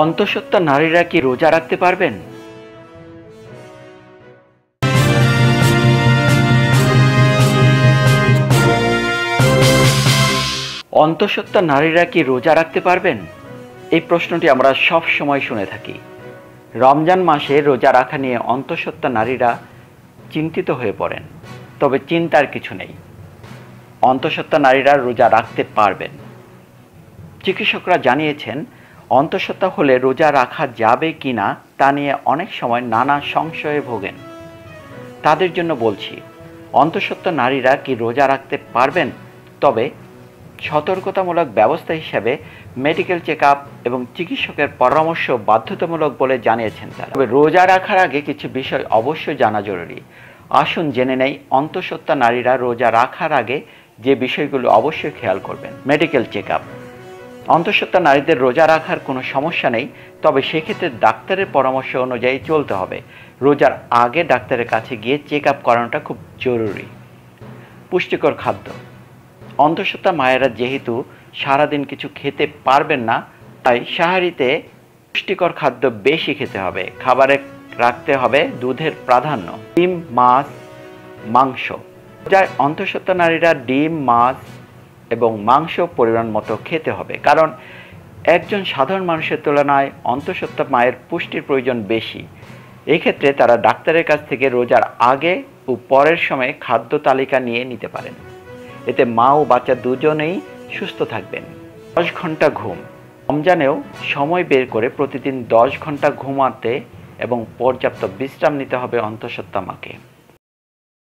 অন্তঃসত্ত্বা নারীরা কি রোজা রাখতে পারবেন? অন্তঃসত্ত্বা নারীরা কি রোজা রাখতে পারবেন? এই প্রশ্নটি আমরা সব সময় শুনে থাকি। রমজান মাসে রোজা রাখা নিয়ে অন্তঃসত্ত্বা নারীরা চিন্তিত হয়ে পড়েন, তবে চিন্তার কিছু নেই। অন্তঃসত্ত্বা নারীরা রোজা রাখতে পারবেন। চিকিৎসকরা জানিয়েছেন অন্তঃসত্ত্বা হলে রোজা রাখা যাবে কি না তা নিয়ে অনেক সময় নানা সংশয়ে ভোগেন। তাদের জন্য বলছি, অন্তঃসত্ত্বা নারীরা কি রোজা রাখতে পারবেন? তবে সতর্কতামূলক ব্যবস্থা হিসেবে মেডিকেল চেক এবং চিকিৎসকের পরামর্শ বাধ্যতামূলক বলে জানিয়েছেন তারা। তবে রোজা রাখার আগে কিছু বিষয় অবশ্যই জানা জরুরি। আসুন জেনে নেই অন্তঃসত্ত্বা নারীরা রোজা রাখার আগে যে বিষয়গুলো অবশ্যই খেয়াল করবেন। মেডিকেল চেক অন্তঃসত্ত্বা নারীদের রোজা রাখার কোনো সমস্যা নেই, তবে সেক্ষেত্রে ডাক্তারের পরামর্শ অনুযায়ী চলতে হবে। রোজার আগে ডাক্তারের কাছে গিয়ে চেক আপ করানোটা খুব জরুরি। পুষ্টিকর খাদ্য। অন্তঃসত্ত্বা মায়েরা যেহেতু সারাদিন কিছু খেতে পারবেন না, তাই সাহারিতে পুষ্টিকর খাদ্য বেশি খেতে হবে। খাবারে রাখতে হবে দুধের প্রাধান্য। ডিম, মাছ, মাংস। যার অন্তঃসত্ত্বা নারীরা ডিম, মাছ এবং মাংস পরিমাণ মতো খেতে হবে। কারণ একজন সাধারণ মানুষের তুলনায় অন্তঃসত্ত্বা মায়ের পুষ্টির প্রয়োজন বেশি। এক্ষেত্রে তারা ডাক্তারের কাছ থেকে রোজার আগে ও পরের সময় খাদ্য তালিকা নিয়ে নিতে পারেন। এতে মা ও বাচ্চা দুজনেই সুস্থ থাকবেন। দশ ঘণ্টা ঘুম। রমজানেও সময় বের করে প্রতিদিন দশ ঘণ্টা ঘুমাতে এবং পর্যাপ্ত বিশ্রাম নিতে হবে অন্তঃসত্ত্বা মাকে।